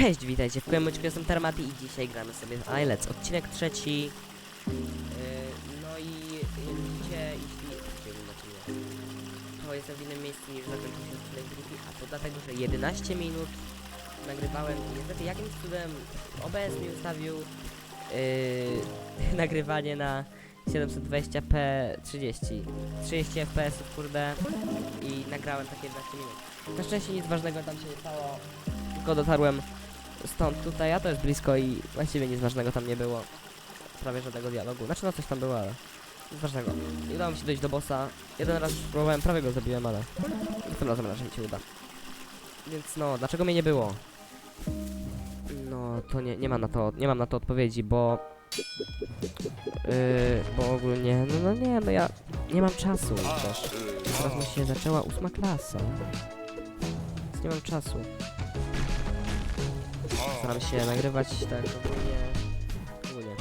Cześć, witajcie w kolejnym odcinku, jestem Termati i dzisiaj gramy sobie w iLets, odcinek trzeci. Yy, no i widzicie, jeśli... jeśli to jestem w innym miejscu niż zakończył się odcinek drugi, a to dlatego, że 11 minut nagrywałem i niestety jakimś cudem OBS mi ustawił yy, nagrywanie na 720p 30 30 fps kurde i nagrałem takie 11 minut. Na szczęście nic ważnego tam się nie stało, tylko dotarłem stąd tutaj, a to jest blisko i właściwie nic ważnego tam nie było. Prawie żadnego dialogu. Znaczy no coś tam było, ale nic ważnego. I udało mi się dojść do bossa. Jeden raz próbowałem, prawie go zabiłem, ale tym razem raczej mi się uda. Więc no, dlaczego mnie nie było? No, to nie, nie mam na to, nie mam na to odpowiedzi, bo... Yy, bo ogólnie, no, no nie, no ja nie mam czasu też. Teraz mi się zaczęła ósma klasa. Więc nie mam czasu. Staram się nagrywać tak ogólnie. ogólnie.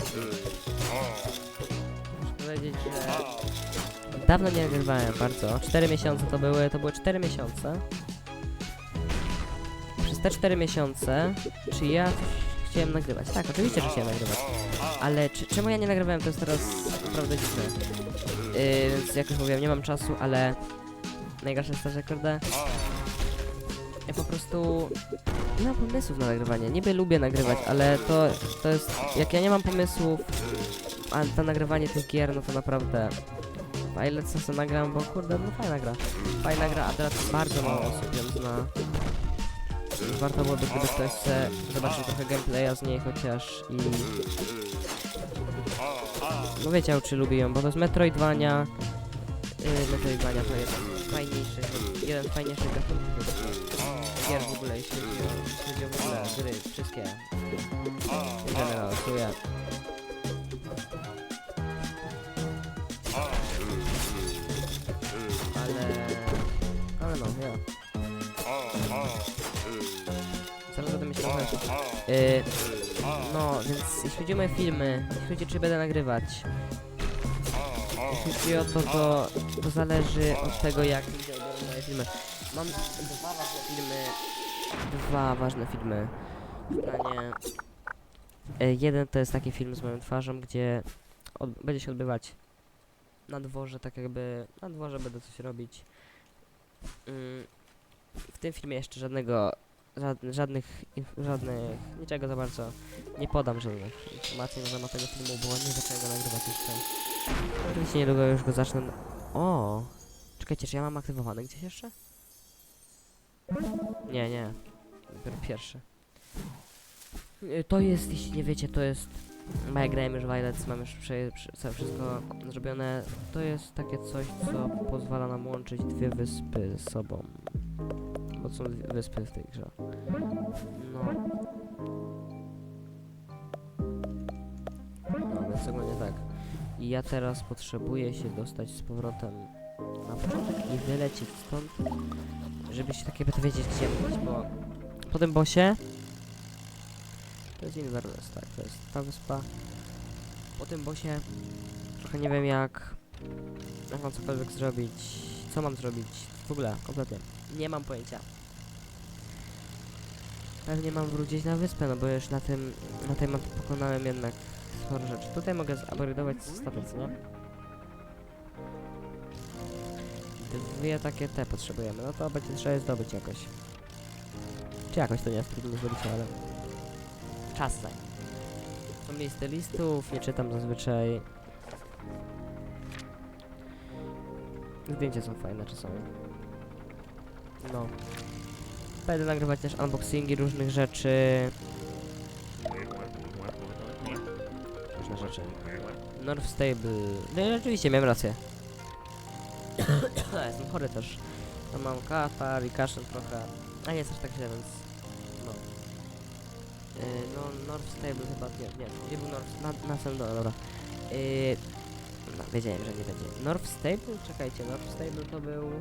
Muszę powiedzieć, że dawno nie nagrywałem bardzo. 4 miesiące to były, to były 4 miesiące. Przez te 4 miesiące, czy ja chciałem nagrywać? Tak, oczywiście, że chciałem nagrywać. Ale czy, czemu ja nie nagrywałem, to jest teraz naprawdę dziwne. Yy, więc jak już mówiłem, nie mam czasu, ale najgorsze jest to, że kurde, ja po prostu nie mam pomysłów na nagrywanie. Niby lubię nagrywać, ale to, to jest, jak ja nie mam pomysłów, a na nagrywanie tych gier, no to naprawdę a co nagram, bo kurde, no fajna gra. Fajna gra, a teraz bardzo mało osób ją zna. Warto byłoby, gdyby ktoś chce zobaczył trochę gameplaya z niej chociaż i... No wiedział, czy lubi ją, bo to jest Metroidvania. Yy, Metroidvania to jest fajniejszy, jeden z fajniejszych gatunków gier w ogóle, jeśli chodzi o, w ogóle gry, wszystkie. Generalizuję. Ale... Ale no, ja. Zaraz będę myślał o yy, No, więc jeśli chodzi o moje filmy, jeśli chodzi czy będę nagrywać, chodzi o to, to, to zależy od tego, jak ludzie moje filmy. Mam dwa ważne filmy, dwa ważne filmy w planie. E, jeden to jest taki film z moją twarzą, gdzie od, będzie się odbywać na dworze, tak jakby na dworze będę coś robić. Mm, w tym filmie jeszcze żadnego, żad, żadnych, żadnych, niczego za bardzo nie podam żadnych informacji na temat tego filmu, bo nie zacząłem go nagrywać jeszcze. Oczywiście niedługo już go zacznę. O, czekajcie, czy ja mam aktywowany gdzieś jeszcze? Nie, nie. Dopiero pierwszy. Y, To jest, jeśli nie wiecie, to jest... Bo ja grałem już w Violet, mam już prze, prze, wszystko zrobione. To jest takie coś, co pozwala nam łączyć dwie wyspy z sobą. Bo są dwie wyspy w tej grze. No. No, więc ogólnie tak. I ja teraz potrzebuję się dostać z powrotem na początek i wylecieć stąd żebyście takie wiedzieć gdzie być, bo po tym bosie to jest Inverness, tak, to jest ta wyspa. Po tym bosie trochę nie wiem jak jak mam cokolwiek zrobić, co mam zrobić, w ogóle, kompletnie. Nie mam pojęcia. Pewnie mam wrócić na wyspę, no bo już na tym, na tej mapie pokonałem jednak sporo rzeczy. Tutaj mogę zupgrade'ować statek, co nie? Dwie takie te potrzebujemy, no to będzie trzeba je zdobyć jakoś. Czy jakoś to nie jest trudno zdobyć, ale... Czasem. Są listy listów, nie czytam zazwyczaj. Zdjęcia są fajne czasami. No. Będę nagrywać też unboxingi różnych rzeczy. Rzeczy. North Stable. No rzeczywiście, miałem rację. Ja jestem chory też. No mam katar i kaszel trochę. A nie jest aż tak źle, więc... No. Yy, no, North Stable chyba... Nie, nie. Gdzie był North... Na, na samym dole, dobra. Yy, no, wiedziałem, że nie będzie. North Stable? Czekajcie, North Stable to był...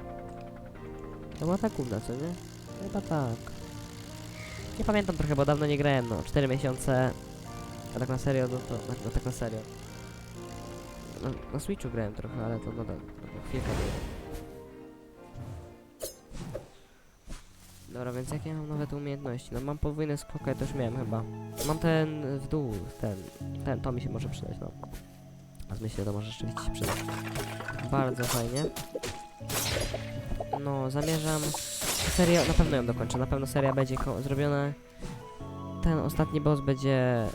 To była ta gówna, co nie? Chyba tak. Nie pamiętam trochę, bo dawno nie grałem, no. 4 miesiące. A tak na serio, no to... No, tak na serio. Na, na Switchu grałem trochę, ale to no, no, chwilkę było. Dobra, więc jakie mam nowe te umiejętności? No mam podwójny skok, ja też miałem chyba. Mam ten w dół, ten, ten, to mi się może przydać, no. A z myślę, to może rzeczywiście się przydać. Bardzo fajnie. No, zamierzam... Seria, na pewno ją dokończę, na pewno seria będzie zrobiona. Ten ostatni boss będzie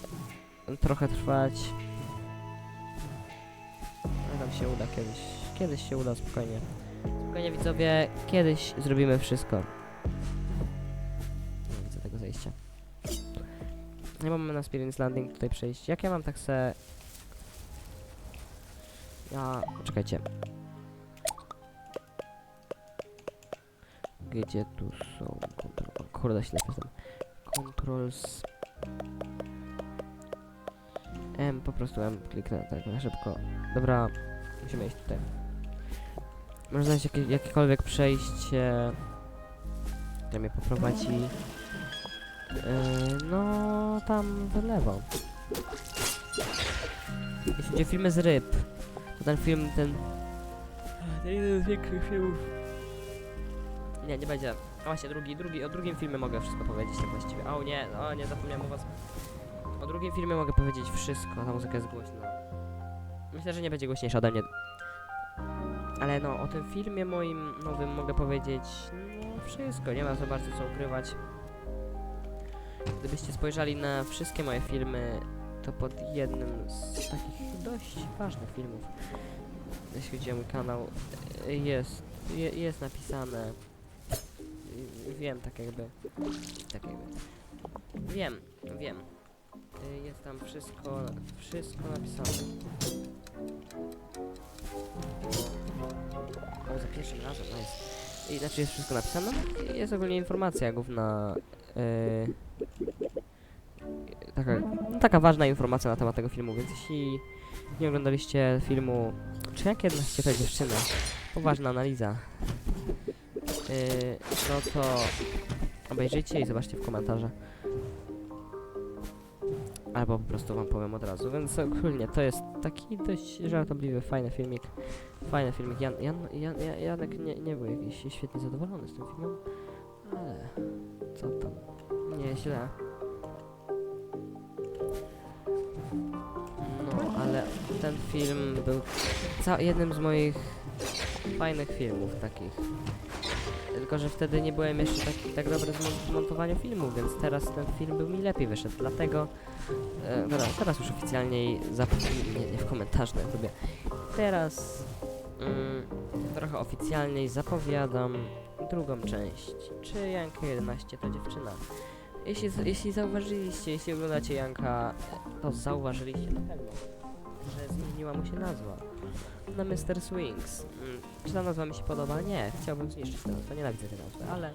trochę trwać. Ale nam się uda kiedyś. Kiedyś się uda, spokojnie. Spokojnie widzowie, kiedyś zrobimy wszystko. Nie widzę tego zejścia. Nie mamy na Spirit Landing tutaj przejść. Jak ja mam tak se... Ja... Czekajcie. Gdzie tu są... Kurde, źle pisałem. Controls... M, po prostu M kliknę tak na szybko. Dobra, musimy iść tutaj. Można znaleźć jakie, jakiekolwiek przejście, które mnie poprowadzi. Yy, no, tam w lewo. Jeśli chodzi o filmy z ryb, to ten film, ten... Ten jeden z większych filmów. Nie, nie będzie. A właśnie, drugi, drugi, o drugim filmie mogę wszystko powiedzieć tak właściwie. O nie, o nie, zapomniałem o was. Drugim filmie mogę powiedzieć wszystko, ta muzyka jest głośna. Myślę, że nie będzie głośniejsza ode mnie. Ale no, o tym filmie moim nowym mogę powiedzieć no wszystko, nie ma za bardzo co ukrywać. Gdybyście spojrzeli na wszystkie moje filmy, to pod jednym z takich dość ważnych filmów, jeśli chodzi o mój kanał, jest, je, jest napisane, wiem tak jakby, tak jakby, wiem, wiem, jest tam wszystko, wszystko napisane. O, za pierwszym razem, nice. I znaczy jest wszystko napisane, no, jest ogólnie informacja główna, yy, taka, no, taka ważna informacja na temat tego filmu, więc jeśli nie oglądaliście filmu, czy jak jedna się te dziewczyny, poważna analiza, yy, no to obejrzyjcie i zobaczcie w komentarzach. Albo po prostu wam powiem od razu, więc ogólnie to jest taki dość żartobliwy, fajny filmik. Fajny filmik. Jan, Jan, Jan, Jan, Janek nie, nie był jakiś świetnie zadowolony z tym filmem, ale co tam, nieźle. No, ale ten film był jednym z moich fajnych filmów takich. Tylko, że wtedy nie byłem jeszcze taki tak dobry w mon- w montowaniu filmów, więc teraz ten film był mi lepiej wyszedł, dlatego e, teraz, teraz już oficjalnie zap- nie, nie w komentarzu na YouTubie. Teraz mm, trochę oficjalniej zapowiadam drugą część. Czy Janka 11 to dziewczyna? Jeśli, jeśli zauważyliście, jeśli oglądacie Janka, to zauważyliście na pewno, zmieniła mu się nazwa na Mr. Swings. Mm, czy ta nazwa mi się podoba? Nie, chciałbym zniszczyć tę nazwę, nienawidzę tej nazwy, ale...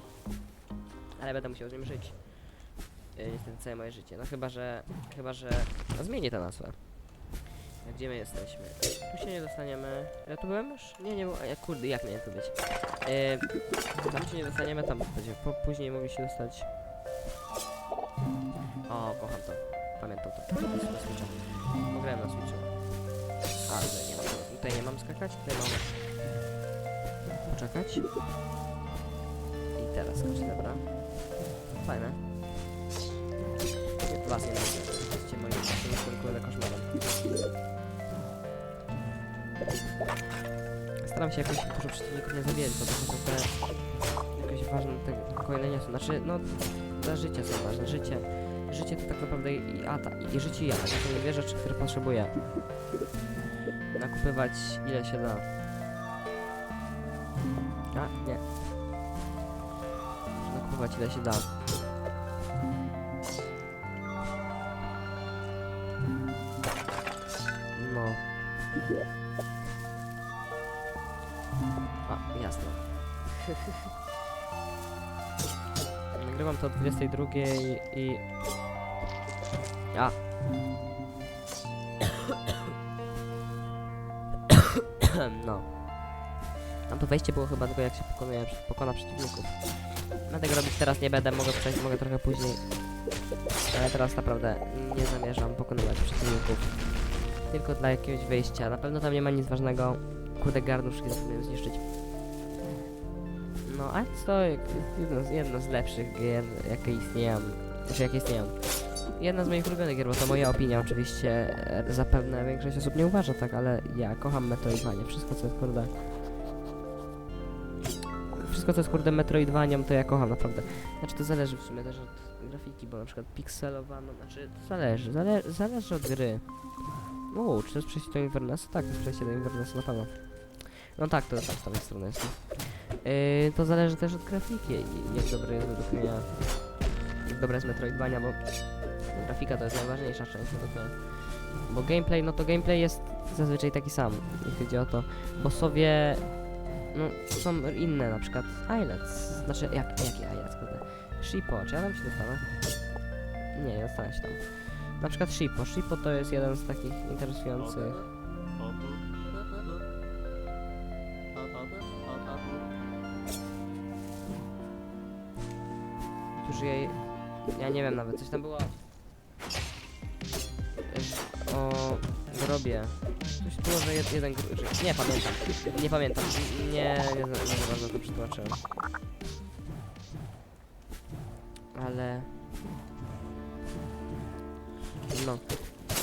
Ale będę musiał z nim żyć. Yy, niestety całe moje życie. No chyba, że... Chyba, że... No, zmienię tę nazwę. Gdzie my jesteśmy? Tu się nie dostaniemy. Ja tu byłem już? Nie, nie ja kurde, jak miałem tu być? Yy, tam się nie dostaniemy, tam będzie. Po, później mogli się dostać. O, kocham to. Pamiętam to. Pograłem na Switchu. A, tutaj nie mam. Tutaj nie mam skakać, tutaj mam. Poczekać. I teraz skacz, dobra. Fajne. Was nie lubię. Jesteście moim jestem kurde koszmarem. Staram się jakoś dużo przeciwników nie zabijać, bo to są te jakieś ważne te kolejne są. Znaczy, no, dla życia są ważne. Życie. Życie to tak naprawdę i atak, i życie i atak. To są dwie rzeczy, które potrzebuję. Nakupywać ile się da. A, nie. Muszę nakupywać ile się da. No. A, jasne. Nagrywam to o 22 i... A. no. Tam to wejście było chyba tylko jak się pokonuje, pokona przeciwników. No tego robić teraz nie będę, mogę przejść, mogę trochę później. Ale teraz naprawdę nie zamierzam pokonywać przeciwników. Tylko dla jakiegoś wejścia. Na pewno tam nie ma nic ważnego. Kurde, garnuszki zapomniałem zniszczyć. No, a jak- jedno, z- jedno z lepszych gier, jakie istnieją. Znaczy, jakie istnieją. Jedna z moich ulubionych gier, bo to moja opinia oczywiście. e, Zapewne większość osób nie uważa tak, ale ja kocham Metroidvania. Wszystko co jest kurde... Wszystko co jest kurde Metroidvanią to ja kocham naprawdę. Znaczy to zależy w sumie też od grafiki, bo na przykład pikselowano, znaczy to zależy, zale, zależy od gry. Uuu, czy to jest przejście do Invernessa? Tak, to jest przejście do Invernessa na pewno. No tak, to z tamtej strony jest. Yy, to zależy też od grafiki, jak dobry jest według mnie, jak dobra jest Metroidvania, bo grafika to jest najważniejsza część mnie. Bo gameplay, no to gameplay jest zazwyczaj taki sam, jeśli chodzi o to. Bossowie, no, są inne, na przykład Islets, znaczy, jak, jaki Islets, kurde? Shippo, czy ja tam się dostanę? Nie, nie dostanę się tam. Na przykład Shippo, Shippo to jest jeden z takich interesujących którzy jej... Ja nie wiem nawet, coś tam było... O grobie. Coś było, że jed, jeden Nie pamiętam. Nie pamiętam. Nie, nie, nie, nie bardzo to przetłumaczyłem. Ale... No.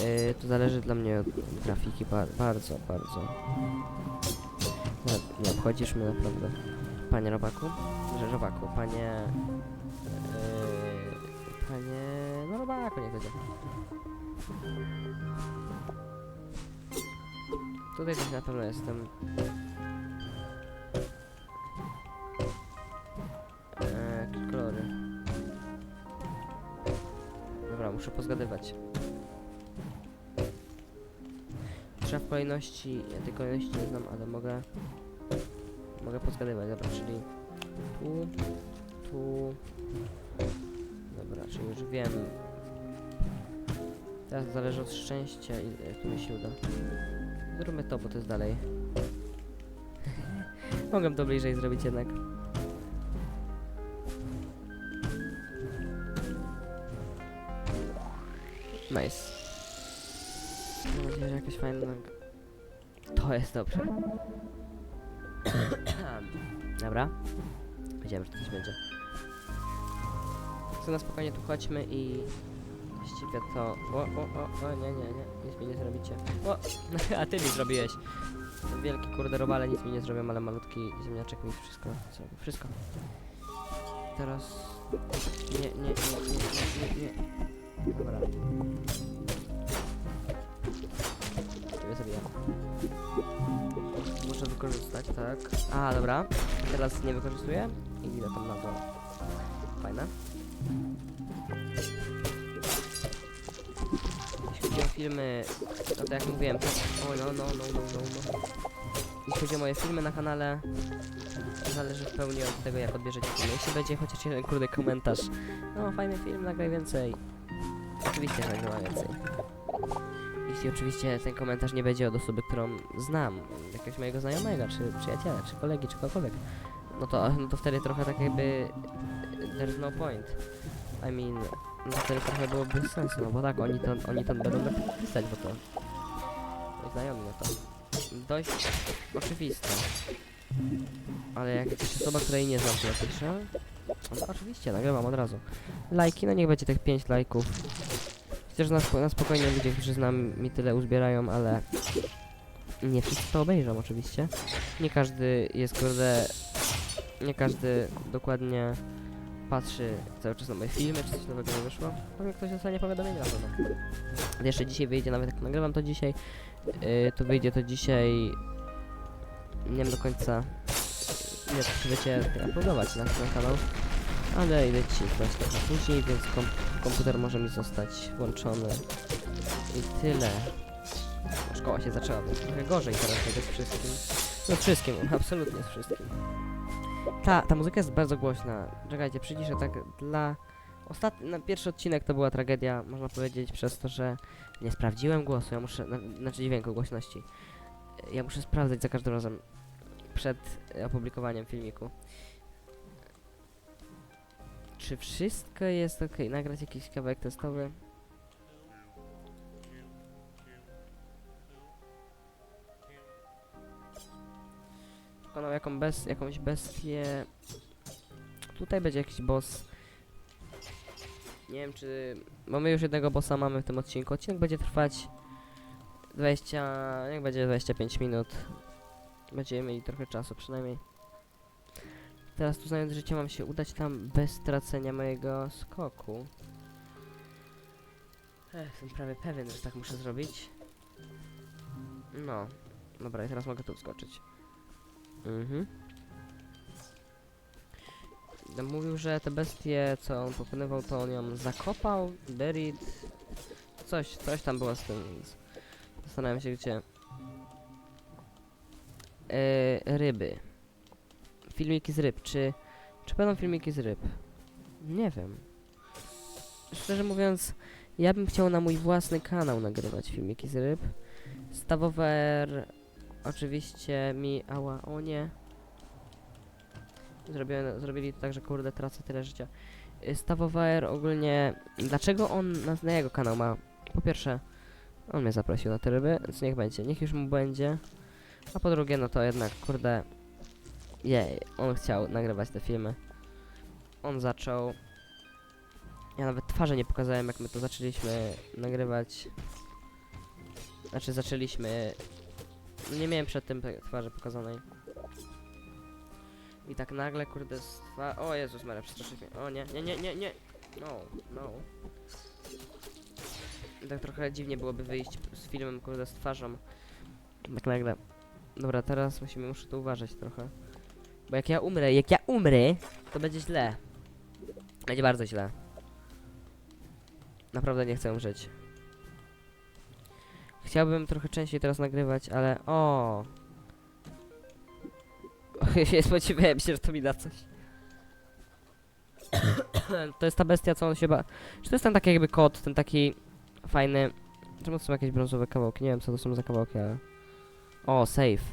Yy, to zależy dla mnie od grafiki bar bardzo, bardzo. Nie, nie obchodzisz mnie naprawdę. Panie Robaku? Że Robaku, panie... Yy, panie... No Robaku, niech będzie. Tutaj też na pewno jestem. Eee, kolory. Dobra, muszę pozgadywać. Trzeba w kolejności, ja tej kolejności nie znam, ale mogę... Mogę pozgadywać, dobra, czyli... Tu, tu... Dobra, czyli już wiem. Teraz zależy od szczęścia i jak to mi się uda. Zróbmy to, bo to jest dalej. Mogłem to bliżej zrobić jednak. Nice. Mam nadzieję, że jakaś fajna... To jest dobrze. Dobra. Wiedziałem, że to coś będzie. Co na spokojnie tu chodźmy i... Właściwie to... O, o, o, o, nie, nie, nie, nic mi nie zrobicie. O, a ty mi zrobiłeś. Wielki kurde robale nic mi nie zrobią, ale malutki ziemniaczek mi wszystko zrobił. Wszystko. Teraz... Nie, nie, nie, nie, nie, nie, nie. Dobra. Ciebie zabijam. Muszę wykorzystać, tak. A, dobra. Teraz nie wykorzystuję i idę tam na dół. Fajne. Jeśli chodzi o filmy, no to jak mówiłem, to... O, no, no, no, no, no, no. Jeśli chodzi o moje filmy na kanale, zależy w pełni od tego, jak odbierzecie filmy. Jeśli będzie chociaż jeden kurde komentarz, no, fajny film, nagraj więcej. Oczywiście, że nagrywam więcej. Jeśli oczywiście ten komentarz nie będzie od osoby, którą znam, jakiegoś mojego znajomego, czy przyjaciela, czy kolegi, czy kogokolwiek, no to, no to wtedy trochę tak jakby there's no point. I mean, no wtedy trochę byłoby bez sensu, no bo tak, oni to, oni to będą pisać, bo to moi znajomi, no to dość oczywiste. Ale jak jakaś osoba, której nie znam, to napisze, no oczywiście, nagrywam od razu. Lajki, no niech będzie tych 5 lajków. Chociaż na, spo, na spokojnie ludzie, którzy znam mi tyle uzbierają, ale nie wszyscy to obejrzą oczywiście. Nie każdy jest kurde, nie każdy dokładnie patrzy cały czas na moje filmy, czy coś nowego nie wyszło. Pewnie ktoś dostanie powiadomienie na pewno. Jeszcze dzisiaj wyjdzie, nawet jak nagrywam to dzisiaj, yy, to wyjdzie to dzisiaj, nie wiem do końca, nie czy wiecie uploadować na, na kanał, ale idę ci trochę później, więc kom komputer może mi zostać włączony i tyle. Szkoła się zaczęła, więc trochę gorzej teraz z wszystkim. No wszystkim, absolutnie z wszystkim. Ta, ta muzyka jest bardzo głośna. Czekajcie, przyciszę tak dla... Ostatni, na pierwszy odcinek to była tragedia, można powiedzieć, przez to, że nie sprawdziłem głosu, ja muszę, na, znaczy dźwięku, głośności. Ja muszę sprawdzać za każdym razem przed opublikowaniem filmiku. Czy wszystko jest ok? Nagrać jakiś kawałek testowy? Wykonał jaką bez, jakąś bestię tutaj będzie jakiś boss. Nie wiem czy... Bo my już jednego bossa mamy w tym odcinku. Odcinek będzie trwać 20... niech będzie 25 minut. Będziemy mieli trochę czasu przynajmniej. Teraz tu znając życie mam się udać tam bez stracenia mojego skoku. Ech, jestem prawie pewien, że tak muszę zrobić. No. Dobra, i teraz mogę tu wskoczyć. Mhm. No, Mówił, że te bestie, co on pokonywał, to on ją zakopał, buried. Coś, coś tam było z tym, więc zastanawiam się gdzie. E, ryby. Filmiki z ryb. Czy, czy będą filmiki z ryb? Nie wiem. Szczerze mówiąc, ja bym chciał na mój własny kanał nagrywać filmiki z ryb. Stawower oczywiście mi, ała, o nie. Zrobione, zrobili to tak, że kurde tracę tyle życia. Y, Stawower ogólnie, dlaczego on na, na jego kanał ma? Po pierwsze, on mnie zaprosił na te ryby, więc niech będzie, niech już mu będzie. A po drugie, no to jednak, kurde, jej, on chciał nagrywać te filmy. On zaczął. Ja nawet twarzy nie pokazałem, jak my to zaczęliśmy nagrywać. Znaczy, zaczęliśmy. Nie miałem przed tym te twarzy pokazanej. I tak nagle, kurde, z twa... O Jezus Maria, przestraszył mnie. O nie, nie, nie, nie, nie. No, no. I tak trochę dziwnie byłoby wyjść z filmem, kurde, z twarzą. Tak nagle. Dobra, teraz musimy, muszę tu uważać trochę. Bo jak ja umrę, jak ja umrę, to będzie źle. Będzie bardzo źle. Naprawdę nie chcę umrzeć. Chciałbym trochę częściej teraz nagrywać, ale o. Nie spodziewałem się, że to mi da coś. to jest ta bestia, co on się ba... Czy to jest ten taki jakby kot, ten taki fajny... Czemu to są jakieś brązowe kawałki? Nie wiem, co to są za kawałki, ale... O, safe.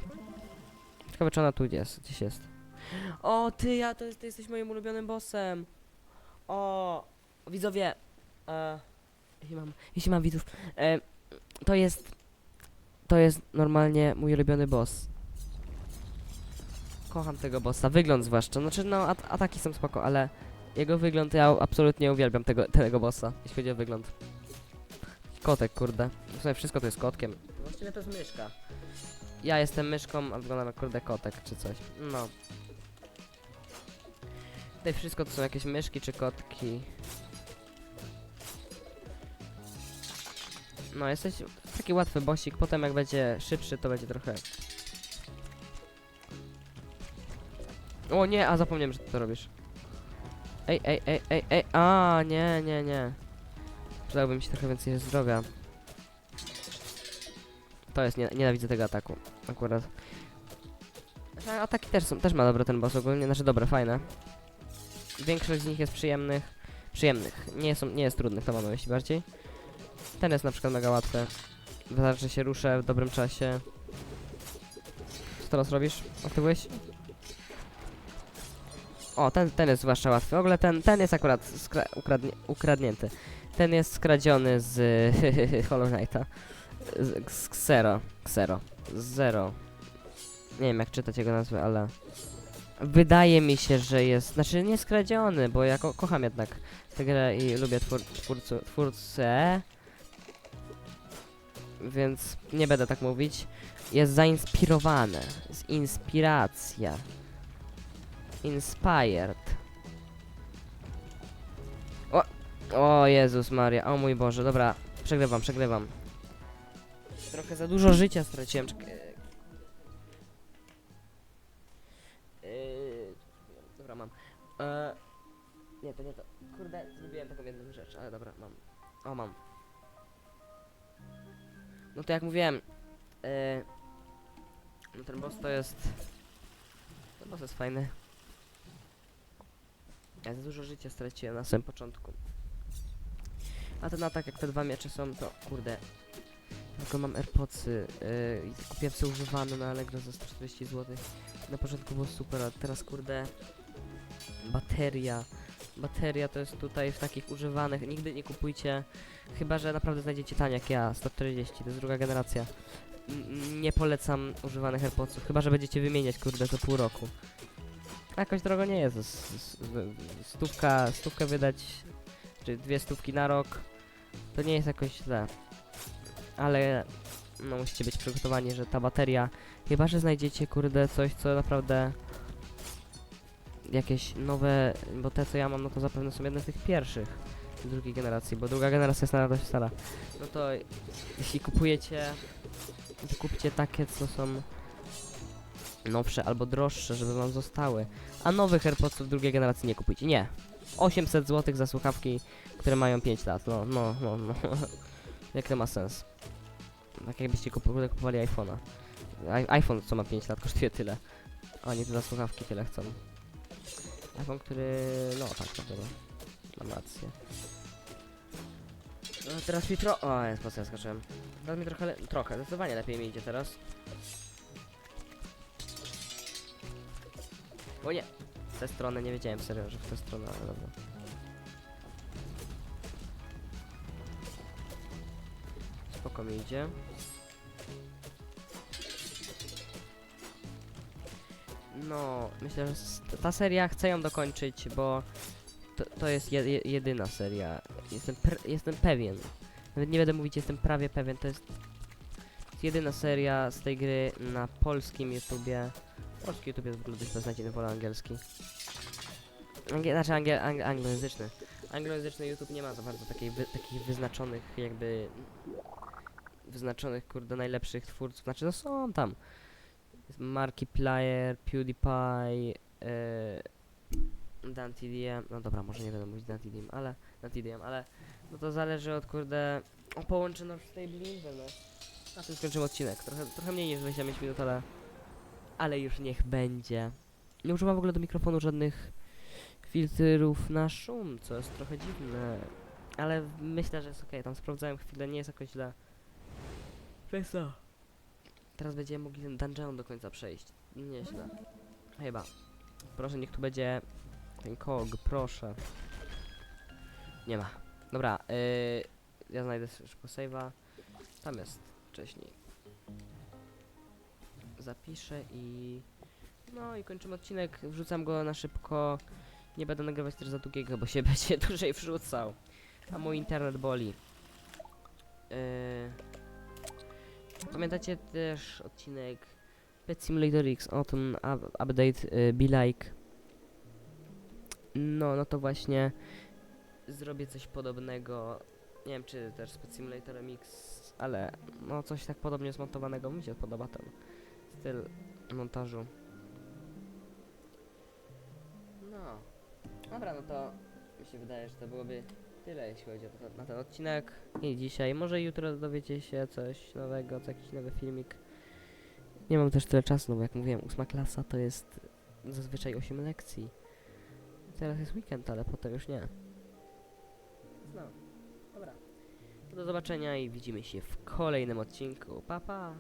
Ciekawe, czy ona tu jest, gdzieś jest. O, ty, ja, to jest, ty jesteś moim ulubionym bossem. O, widzowie. E, jeśli mam, jeśli mam widzów. E, to jest, to jest normalnie mój ulubiony boss. Kocham tego bossa, wygląd zwłaszcza. Znaczy, no, at ataki są spoko, ale jego wygląd, ja absolutnie uwielbiam tego, tego bossa, jeśli chodzi o wygląd. Kotek, kurde. W sumie wszystko to jest kotkiem. Właściwie to jest myszka. Ja jestem myszką, a wyglądam jak kurde kotek czy coś. No. Tutaj wszystko to są jakieś myszki czy kotki. No, jesteś taki łatwy bosik, potem jak będzie szybszy, to będzie trochę... O nie, a zapomniałem, że ty to robisz. Ej, ej, ej, ej, ej, a nie, nie, nie. Przydałby mi się trochę więcej zdrowia. To jest, nie, nienawidzę tego ataku, akurat. Znaczy, Ataki też są, też ma dobre ten boss ogólnie, znaczy dobre, fajne. Większość z nich jest przyjemnych. Przyjemnych. Nie, są, nie jest trudnych, to mam na myśli bardziej. Ten jest na przykład mega łatwy. Wystarczy, że się ruszę w dobrym czasie. Co teraz robisz? Aktywujesz? O, ten, ten jest zwłaszcza łatwy. W ogóle ten, ten jest akurat ukradnie, ukradnięty. Ten jest skradziony z Hollow Knighta. Z, z Xero. Xero. Zero. Nie wiem jak czytać jego nazwę, ale... Wydaje mi się, że jest... Znaczy nie skradziony, bo ja ko kocham jednak tę grę i lubię twór twórcu twórcę. Więc nie będę tak mówić. Jest zainspirowane. Jest inspiracja. Inspired. O! O Jezus Maria, o mój Boże, dobra. Przegrywam, przegrywam. Trochę za dużo życia straciłem. Czek- To jak mówiłem, no ten boss to jest... Ten boss jest fajny. Ja za dużo życia straciłem na samym początku. A ten atak, jak te dwa miecze są, to kurde. Tylko mam AirPodsy yy, kupiłem sobie używane na Allegro za 140 zł. Na początku było super, a teraz kurde. Bateria. Bateria to jest tutaj w takich używanych. Nigdy nie kupujcie. Chyba, że naprawdę znajdziecie tanie jak ja, 140, to jest druga generacja. Nie polecam używanych AirPodsów, chyba że będziecie wymieniać kurde co pół roku. Jakoś drogo nie jest. Stówka, stówkę wydać, czy dwie stówki na rok, to nie jest jakoś źle. Ale no musicie być przygotowani, że ta bateria, chyba że znajdziecie kurde coś, co naprawdę jakieś nowe, bo te co ja mam, no to zapewne są jedne z tych pierwszych drugiej generacji, bo druga generacja jest nadal dość stara. No to jeśli kupujecie, to kupcie takie, co są nowsze albo droższe, żeby wam zostały. A nowych AirPodsów drugiej generacji nie kupujcie. Nie. 800 zł za słuchawki, które mają 5 lat. No, no, no, no. Jak to ma sens? Tak jakbyście kupu- kupowali iPhone'a. IPhone, co ma 5 lat, kosztuje tyle. A oni tu za słuchawki tyle chcą. iPhone, który... no tak, dobra. Mam rację. No, teraz mi tro... O, jest mocno skoczyłem. Teraz mi trochę... Le... trochę, zdecydowanie lepiej mi idzie teraz. O nie! Z tej strony nie wiedziałem serio, że w tę stronę, ale dobra. Spoko mi idzie. No, myślę, że ta seria chcę ją dokończyć, bo to, to jest je, je, jedyna seria. Jestem, jestem pewien. Nawet nie będę mówić, jestem prawie pewien. To jest jedyna seria z tej gry na polskim YouTubie. Polski YouTube jest w ogóle dość beznadziejny, wolę angielski. Angie, znaczy angiel, ang, anglojęzyczny. Anglojęzyczny YouTube nie ma za bardzo takiej wy, takich wyznaczonych jakby wyznaczonych kurde najlepszych twórców. Znaczy no są tam. Markiplier, PewDiePie, yy. No dobra, może nie będę mówić DanTDM, ale DanTDM, ale no to zależy od kurde. O połączono z tej no. Na tym skończymy odcinek. Trochę, trochę mniej niż 25 minut, ale ale już niech będzie. Nie używam w ogóle do mikrofonu żadnych filtrów na szum, co jest trochę dziwne. Ale myślę, że jest okej. Tam sprawdzałem chwilę, nie jest jakoś źle. Przez. Teraz będziemy mogli ten dungeon do końca przejść. Nieźle. Chyba. Proszę, niech tu będzie ten kog, proszę. Nie ma. Dobra, yy, ja znajdę szybko save'a. Tam jest wcześniej zapiszę i... No i kończymy odcinek, wrzucam go na szybko. Nie będę nagrywać też za długiego, bo się będzie dłużej wrzucał. A mój internet boli. Yy... Pamiętacie też odcinek Pet Simulator X Autumn up Update yy, Be Like? No, no to właśnie zrobię coś podobnego. Nie wiem, czy też z Pet Simulatorem X, ale no coś tak podobnie zmontowanego mi się podoba ten styl montażu. No. Dobra, no to mi się wydaje, że to byłoby tyle, jeśli chodzi o to, na ten odcinek. I dzisiaj. Może jutro dowiecie się coś nowego, co jakiś nowy filmik. Nie mam też tyle czasu, no bo jak mówiłem, ósma klasa to jest zazwyczaj 8 lekcji. Teraz jest weekend, ale potem już nie. No. Dobra. To do zobaczenia i widzimy się w kolejnym odcinku. Pa, pa!